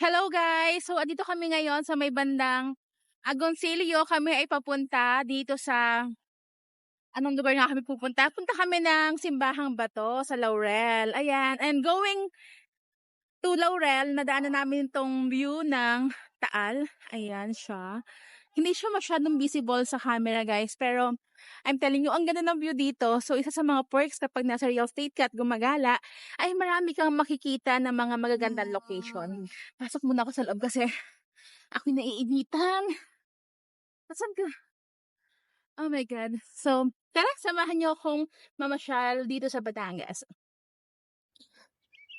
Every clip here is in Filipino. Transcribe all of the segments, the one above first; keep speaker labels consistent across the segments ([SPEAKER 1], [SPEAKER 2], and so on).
[SPEAKER 1] Hello guys! So, andito kami ngayon sa may bandang Agoncillo. Kami ay papunta dito sa... Anong lugar nga kami pupunta? Punta kami ng Simbahang Bato sa Laurel. Ayan. And going to Laurel, nadaanan namin itong view ng Taal. Ayan siya. Hindi siya masyadong visible sa camera guys. Pero I'm telling you, ang ganda ng view dito. So, isa sa mga perks kapag nasa real estate ka at gumagala, ay marami kang makikita ng mga magagandang location. Pasok muna ako sa loob kasi ako naiinitan. Saan ka? Oh my God. So, tara, samahan niyo akong mamasyal dito sa Batangas.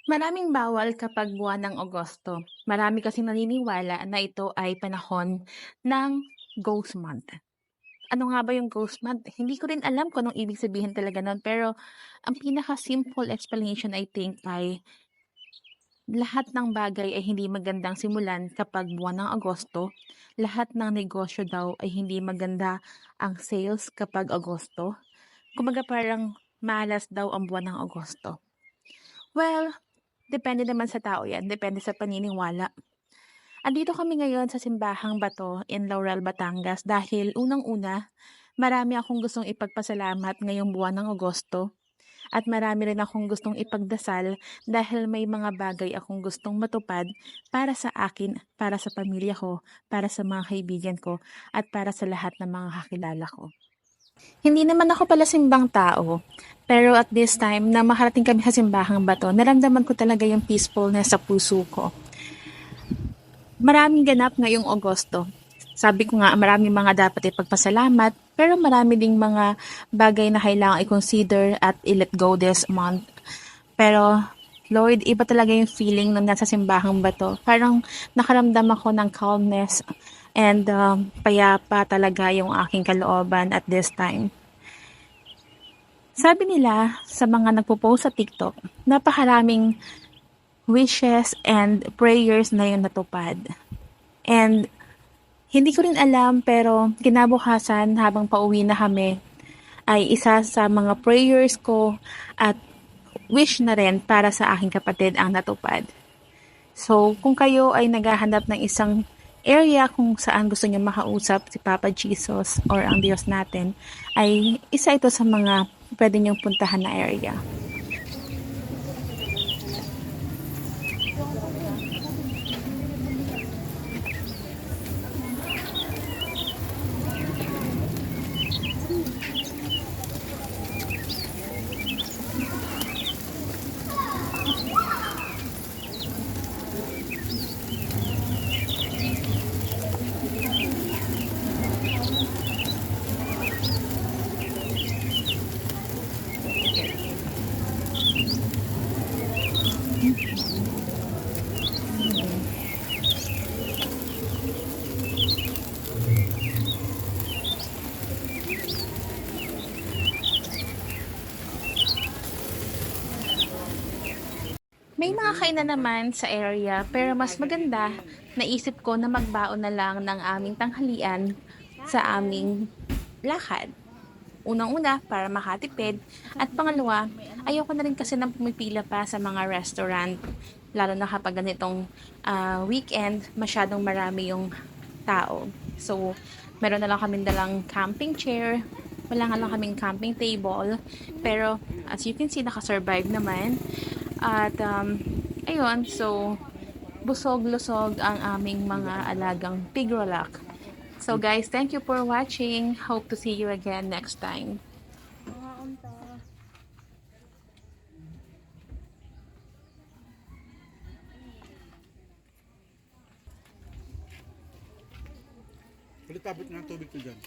[SPEAKER 1] Maraming bawal kapag buwan ng Agosto. Marami kasing naniniwala na ito ay panahon ng Ghost Month. Ano nga ba yung Ghost Month? Hindi ko rin alam kung anong ibig sabihin talaga nun. Pero, ang pinaka-simple explanation I think ay lahat ng bagay ay hindi magandang simulan kapag buwan ng Agosto. Lahat ng negosyo daw ay hindi maganda ang sales kapag Agosto. Kumaga parang malas daw ang buwan ng Agosto. Well, depende naman sa tao yan. Depende sa paniniwala. Andito kami ngayon sa Simbahang Bato in Laurel, Batangas dahil unang-una, marami akong gustong ipagpasalamat ngayong buwan ng Agosto at marami rin akong gustong ipagdasal dahil may mga bagay akong gustong matupad para sa akin, para sa pamilya ko, para sa mga kaibigan ko, at para sa lahat ng mga kakilala ko. Hindi naman ako pala simbang tao, pero at this time na makarating kami sa simbahang bato, naramdaman ko talaga yung peacefulness sa puso ko. Maraming ganap ngayong Agosto. Sabi ko nga, maraming mga dapat ipagpasalamat, pero marami ding mga bagay na kailangang i-consider at i-let go this month. Pero, Lord, iba talaga yung feeling nung nasa simbahang bato. Parang nakaramdam ako ng calmness and um, payapa talaga yung aking kalooban at this time. Sabi nila sa mga nagpo-post sa TikTok, napakaraming wishes and prayers na yung natupad. And hindi ko rin alam pero kinabukasan habang pauwi na kami ay isa sa mga prayers ko at wish na rin para sa aking kapatid ang natupad. So, kung kayo ay naghahanap ng isang area kung saan gusto niyo makausap si Papa Jesus or ang Diyos natin, ay isa ito sa mga pwede niyong puntahan na area. May mga kainan naman sa area pero mas maganda naisip ko na magbaon na lang ng aming tanghalian sa aming lakad. Unang-una, para makatipid. At pangalawa, ayoko na rin kasi nang pumipila pa sa mga restaurant. Lalo na kapag ganitong ah, weekend, masyadong marami yung tao. So, meron na lang kami dalang camping chair. Wala nga lang kaming camping table. Pero, as you can see, nakasurvive naman. At, um, ayun, so, busog-lusog ang aming mga alagang pigrolak. So guys, thank you for watching. Hope to see you again next time.
[SPEAKER 2] Ulit abot ng tubig ko dyan.